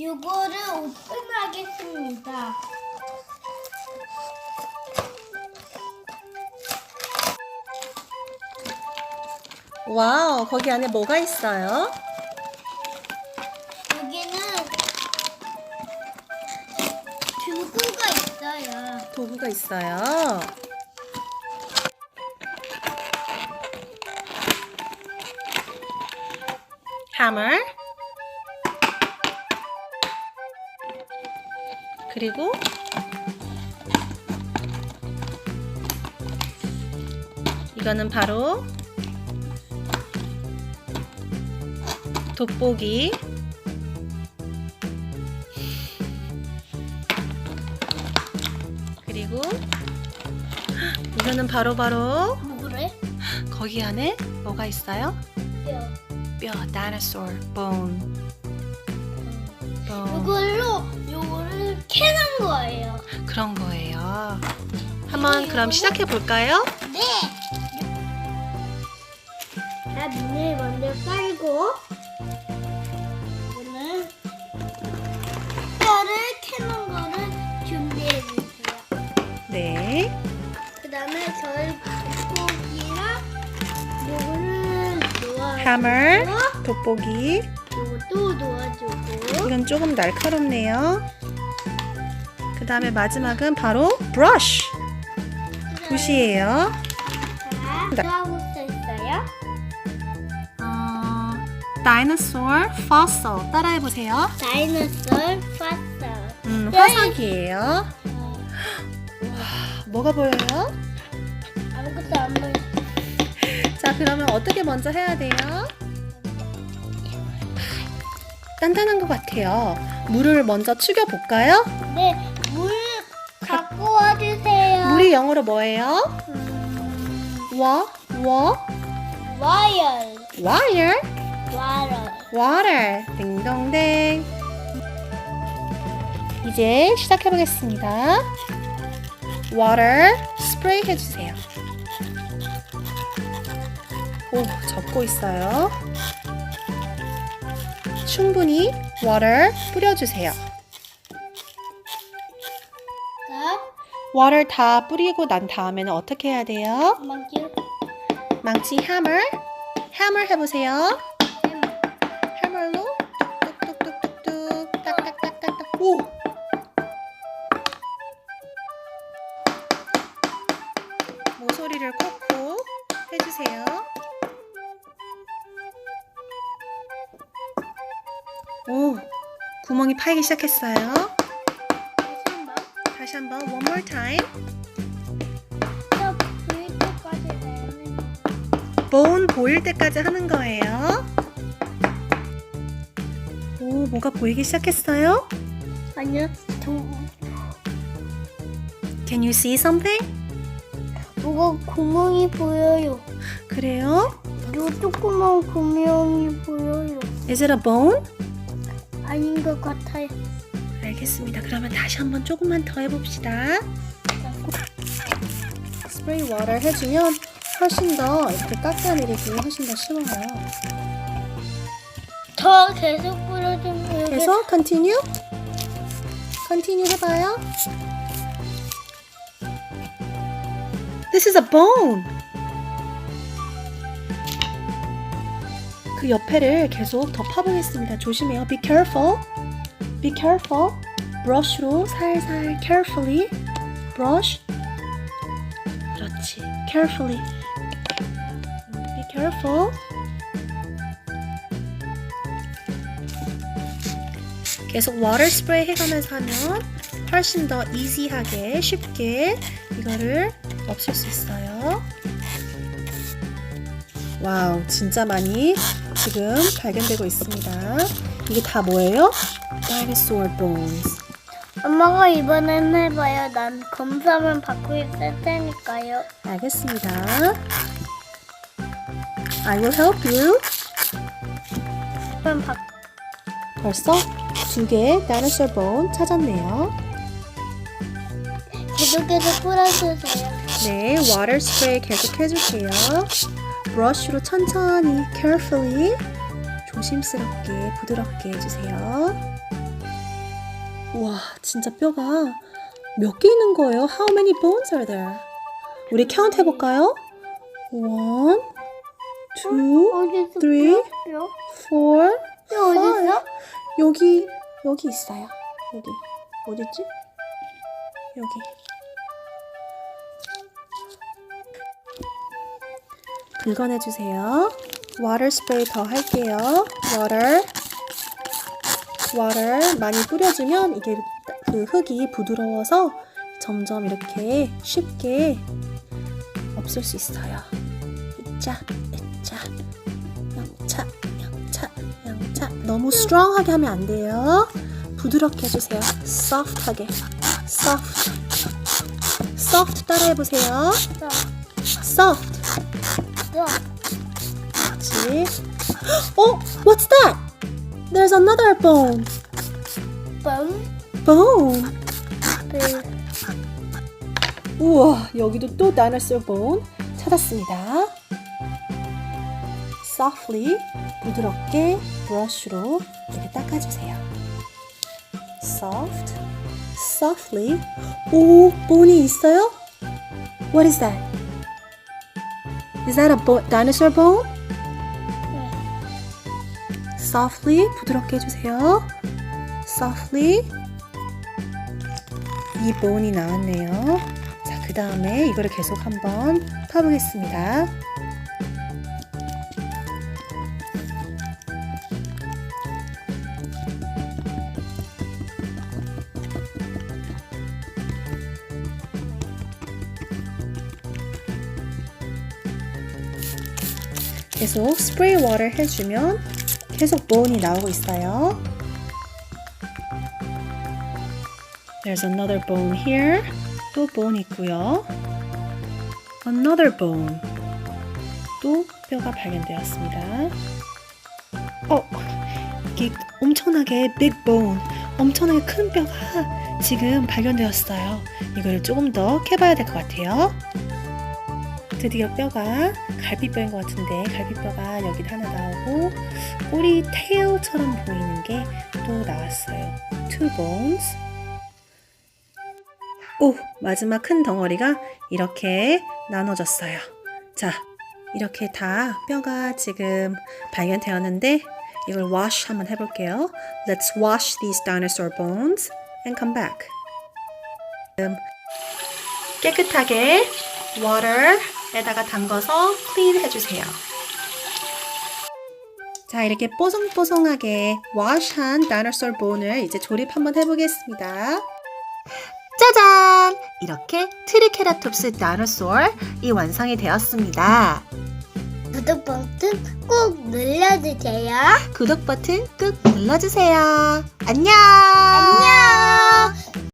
이거를 오픈하겠습니다. 와우, 거기 안에 뭐가 있어요? 여기는 두구가 있어요. 도구가 있어요. hammer. 그리고 이거는 바로 돋보기. 그리고 이거는 바로바로 뭐래? 거기 안에 뭐가 있어요? 뼈. 뼈, dinosaur, bone. bone. 이걸로 캐는 거예요. 그런 거예요. 한번 그럼 시작해 볼까요? 네. 자, 문을 먼저 깔고 이거는 뼈를 캐는 거를 준비해 주세요. 네. 그다음에 저희 고기랑 요거를 놓아. 돋보기. 요것도 놓아주고. 이건 조금 날카롭네요. 그 다음에 마지막은 바로 brush. 붓이에요. 자, 네. 뭐하고 있어요? 어, dinosaur fossil. 따라해 보세요. 다이너솔 파스타. 음, 네. 화석이에요. 뭐가 보여요? 아무것도 안 보여. 자, 그러면 어떻게 먼저 해야 돼요? 단단한 것 같아요. 물을 먼저 축여 볼까요? 네, 영어로 뭐예요? 음, 와, 와, 와이어, wire, 와러. water. 딩동댕. 이제 시작해 보겠습니다. water 스프레이 해주세요. 오, 젖고 있어요. 충분히 water 뿌려주세요. Water 다 뿌리고 난 다음에는 어떻게 해야 돼요? 망치. 망치 hammer, hammer 해보세요. hammer로 뚝뚝뚝뚝뚝 딱딱딱딱딱 오! 모서리를 콕콕 해주세요. 오, 구멍이 파이기 시작했어요. 다시 한 번. 다시 한번 one more time. 또 보일 때까지 내는. bone 보일 때까지 하는 거예요. 오, 뭐가 보이기 시작했어요? 아니요, 도, Can you see something? 뭐가 구멍이 보여요. 그래요? 요 조그만 구멍이 보여요. Is it a bone? 아닌 것 같아요. 알겠습니다. 그러면 다시 한번 조금만 더 해봅시다. 스프레이 워터 해주면 훨씬 더 이렇게 깎아내리기 훨씬 더 쉬워요. 더 계속 뿌려주면 계속 continue? continue 해봐요. This is a bone. 그 옆에를 계속 더 파보겠습니다. 조심해요. Be careful. Be careful. 브러쉬로 살살 carefully brush. 그렇지. carefully. Be careful. 계속 워터 스프레이 해가면서 하면 훨씬 더 이지하게 쉽게 이거를 없앨 수 있어요. 와우, 진짜 많이 지금 발견되고 있습니다. 이게 다 뭐예요? Dinosaur bones. 엄마가 이번엔 해봐요. 난 검사만 받고 있을 테니까요. 알겠습니다. I will help you. 그럼 받 벌써 두 개의 dinosaur bone 찾았네요. 계속해서 뿌려주세요. 네, water spray 계속 해주세요. 브러쉬로 천천히, carefully, 조심스럽게, 부드럽게 해주세요. 와, 진짜 뼈가 몇 개 있는 거예요? How many bones are there? 우리 카운트 해볼까요? One, two, 어디서 three, 뼈? four, 있어? 여기 여기 있어요. 여기 어디지? 여기. 긁어내 주세요. Water spray 더 할게요. water, water 많이 뿌려주면 이게 그 흙이 부드러워서 점점 이렇게 쉽게 없을 수 있어요. 이자, 이자, 양차, 양차, 양차. 너무 strong하게 하면 안 돼요. 부드럽게 해주세요. soft하게. soft. soft 따라해보세요. 뼈. soft. 뼈. 그렇지. 어? What's that? There's another bone. bone. bone. 그 우와, 여기도 또 dinosaur bone 찾았습니다. softly, 부드럽게 브러쉬로 이렇게 닦아주세요. soft, softly. 오, bone이 있어요? What is that? Is that a bo- dinosaur bone? Softly, 부드럽게 해주세요. softly. 이 보온이 나왔네요. 자, 그 다음에 이거를 계속 한번 파보겠습니다. 계속 스프레이 워터 해주면 계속 보온이 나오고 있어요. There's another bone here. 또 bone 있고요. Another bone. 또 뼈가 발견되었습니다. 어, 이게 엄청나게 big bone, 엄청나게 큰 뼈가 지금 발견되었어요. 이걸 조금 더 캐봐야 될 것 같아요. 드디어 뼈가 갈비뼈인 것 같은데 갈비뼈가 여기 하나 나오고 꼬리 테일처럼 보이는 게 또 나왔어요. Two bones. 오, 마지막 큰 덩어리가 이렇게 나눠졌어요. 자, 이렇게 다 뼈가 지금 발견되었는데 이걸 wash 한번 해볼게요. Let's wash these dinosaur bones and come back. 음, 깨끗하게 water 에다가 담궈서 clean 해주세요. 자, 이렇게 뽀송뽀송하게 wash한 dinosaur bone을 이제 조립 한번 해보겠습니다. 짜잔! 이렇게 트리케라톱스 다이노소어이 완성이 되었습니다. 구독 버튼 꼭 눌러주세요. 구독 버튼 꾹 눌러주세요. 안녕! 안녕.